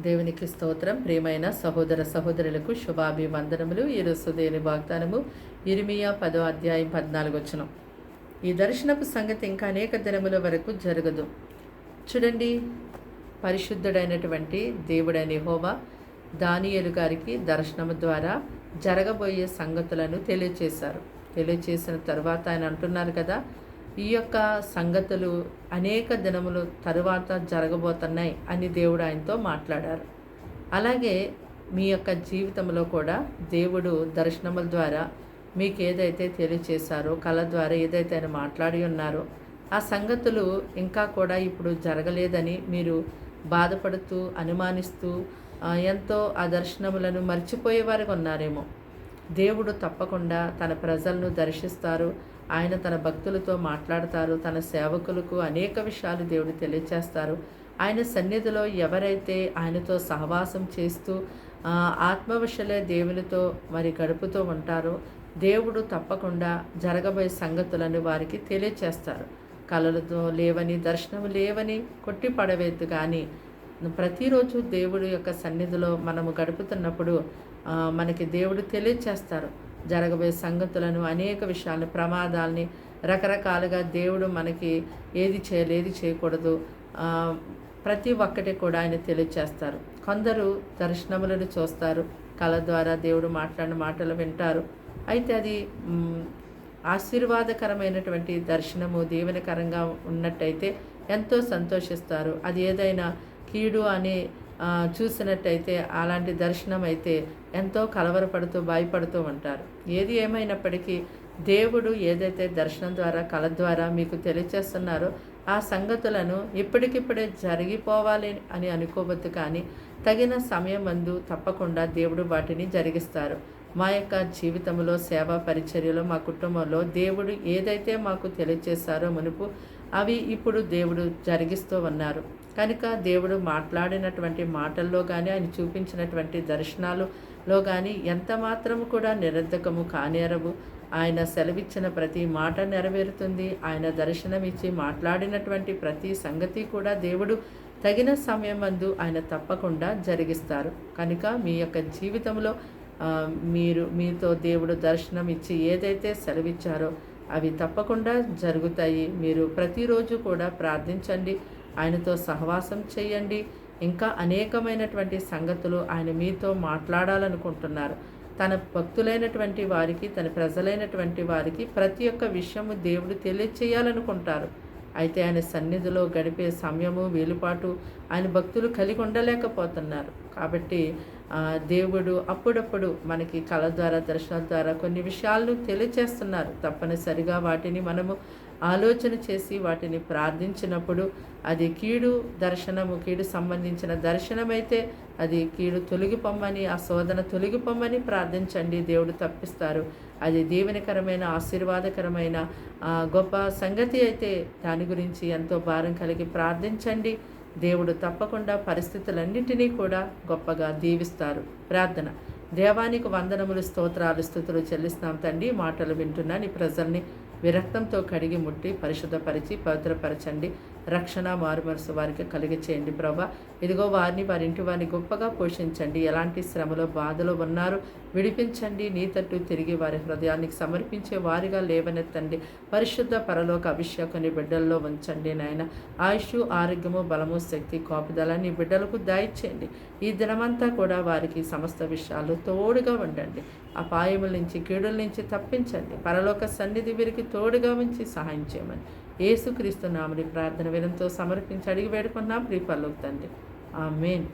దేవునికి స్తోత్రం. ప్రియమైన సహోదర సహోదరులకు శుభాభివందనములు. ఈరోజు దేని వాగ్దానము. ఇరిమియా పదో అధ్యాయం పద్నాలుగు వచనం. ఈ దర్శనపు సంగతి ఇంకా అనేక దినముల వరకు జరగదు. చూడండి పరిశుద్ధుడైనటువంటి దేవుడైన హోవా దానియలు గారికి దర్శనము ద్వారా జరగబోయే సంగతులను తెలియచేశారు. తెలియచేసిన తర్వాత ఆయన అంటున్నారు కదా ఈ యొక్క సంగతులు అనేక దినములు తరువాత జరగబోతున్నాయి అని దేవుడు ఆయనతో మాట్లాడారు. అలాగే మీ యొక్క జీవితంలో కూడా దేవుడు దర్శనముల ద్వారా మీకు ఏదైతే తెలియచేశారో కళ ద్వారా ఏదైతే ఆయన మాట్లాడి ఉన్నారో ఆ సంగతులు ఇంకా కూడా ఇప్పుడు జరగలేదని మీరు బాధపడుతూ అనుమానిస్తూ ఎంతో ఆ దర్శనములను మర్చిపోయే వారికి ఉన్నారేమో. దేవుడు తప్పకుండా తన ప్రజలను దర్శిస్తారు. ఆయన తన భక్తులతో మాట్లాడతారు తన సేవకులకు అనేక విషయాలు దేవుడు తెలియచేస్తారు. ఆయన సన్నిధిలో ఎవరైతే ఆయనతో సహవాసం చేస్తూ ఆత్మవశలే దేవునితో మరి గడుపుతూ ఉంటారో దేవుడు తప్పకుండా జరగబోయే సంగతులను వారికి తెలియచేస్తారు. కళలతో లేవని దర్శనం లేవని కొట్టి పడవేద్దు కానీ ప్రతిరోజు దేవుడి యొక్క సన్నిధిలో మనము గడుపుతున్నప్పుడు మనకి దేవుడు తెలియచేస్తారు. జరగబోయే సంగతులను అనేక విషయాలను ప్రమాదాలని రకరకాలుగా దేవుడు మనకి ఏది చేయాలి ఏది చేయకూడదు ప్రతి ఒక్కటి కూడా ఆయన తెలియచేస్తారు. కొందరు దర్శనములను చూస్తారు కళ ద్వారా దేవుడు మాట్లాడిన మాటలు వింటారు. అయితే అది ఆశీర్వాదకరమైనటువంటి దర్శనము దీవెనకరంగా ఉన్నట్టయితే ఎంతో సంతోషిస్తారు. అది ఏదైనా కీడు అనే చూసినట్టయితే అలాంటి దర్శనం అయితే ఎంతో కలవరపడుతూ భయపడుతూ ఉంటారు. ఏది ఏమైనప్పటికీ దేవుడు ఏదైతే దర్శనం ద్వారా కళ ద్వారా మీకు తెలియచేస్తున్నారో ఆ సంగతులను ఇప్పటికిప్పుడే జరిగిపోవాలి అని అనుకోవద్దు కానీ తగిన సమయం అందు తప్పకుండా దేవుడు వాటిని జరిగిస్తారు. మా యొక్క జీవితంలో సేవా పరిచర్యలో మా కుటుంబంలో దేవుడు ఏదైతే మాకు తెలియచేశారో మునుపు అవి ఇప్పుడు దేవుడు జరిగిస్తూ ఉన్నారు. కనుక దేవుడు మాట్లాడినటువంటి మాటల్లో కానీ ఆయన చూపించినటువంటి దర్శనాలులో కానీ ఎంత మాత్రము కూడా నిరర్ధకము కానేరవు. ఆయన సెలవిచ్చిన ప్రతి మాట నెరవేరుతుంది. ఆయన దర్శనమిచ్చి మాట్లాడినటువంటి ప్రతి సంగతి కూడా దేవుడు తగిన సమయం మందు ఆయన తప్పకుండా జరిగిస్తారు. కనుక మీ యొక్క జీవితంలో మీరు మీతో దేవుడు దర్శనం ఇచ్చి ఏదైతే సెలవిచ్చారో అవి తప్పకుండా జరుగుతాయి. మీరు ప్రతిరోజు కూడా ప్రార్థించండి. ఆయనతో సహవాసం చేయండి. ఇంకా అనేకమైనటువంటి సంగతులు ఆయన మీతో మాట్లాడాలనుకుంటున్నారు. తన భక్తులైనటువంటి వారికి తన ప్రజలైనటువంటి వారికి ప్రతి ఒక్క విషయము దేవుడు తెలియచేయాలనుకుంటారు. అయితే ఆయన సన్నిధిలో గడిపే సమయము వీలుపాటు ఆయన భక్తులు కలిగి ఉండలేకపోతున్నారు. కాబట్టి దేవుడు అప్పుడప్పుడు మనకి కళ ద్వారా దర్శనాల ద్వారా కొన్ని విషయాలను తెలియచేస్తున్నారు. తప్పనిసరిగా వాటిని మనము ఆలోచన చేసి వాటిని ప్రార్థించినప్పుడు అది కీడు దర్శనము కీడు సంబంధించిన దర్శనమైతే అది కీడు తొలగిపోమ్మని ఆ శోధన తొలగిపోమ్మని ప్రార్థించండి. దేవుడు తప్పిస్తారు. అది దీవెనకరమైన ఆశీర్వాదకరమైన గొప్ప సంగతి అయితే దాని గురించి ఎంతో భారం కలిగి ప్రార్థించండి. దేవుడు తప్పకుండా పరిస్థితులన్నింటినీ కూడా గొప్పగా దీవిస్తారు. ప్రార్థన. దేవానికి వందనములు స్తోత్రాలు స్థుతులు చెల్లిస్తున్నాం తండ్రి. మాటలు వింటున్నా నీ ప్రజల్ని విరక్తంతో కడిగి ముట్టి పరిశుద్ధపరిచి పవిత్రపరచండి. రక్షణ మారుమరుసు వారికి కలిగి చేయండి ప్రభా. ఇదిగో వారిని వారి ఇంటి వారిని గొప్పగా పోషించండి. ఎలాంటి శ్రమలో బాధలో ఉన్నారు విడిపించండి. నీ తట్టు తిరిగి వారి హృదయానికి సమర్పించే వారిగా లేవనెత్తండి. పరిశుద్ధ పరలోక అభిషేకాన్ని బిడ్డల్లో ఉంచండి నాయన. ఆయుష్ ఆరోగ్యము బలము శక్తి కోపదలని బిడ్డలకు దాయిచ్చేయండి. ఈ దినమంతా కూడా వారికి సమస్త విషయాలు తోడుగా ఉండండి. అపాయముల నుంచి కీడుల నుంచి తప్పించండి. పరలోక సన్నిధి వీరికి తోడుగా ఉంచి సహాయం చేయమని ఏసుక్రీస్తు నామని ప్రార్థన వినంతో సమర్పించి అడిగి వేడుకున్నాం. ప్రీపల్లోకి తండ్రి. ఆ మెయిన్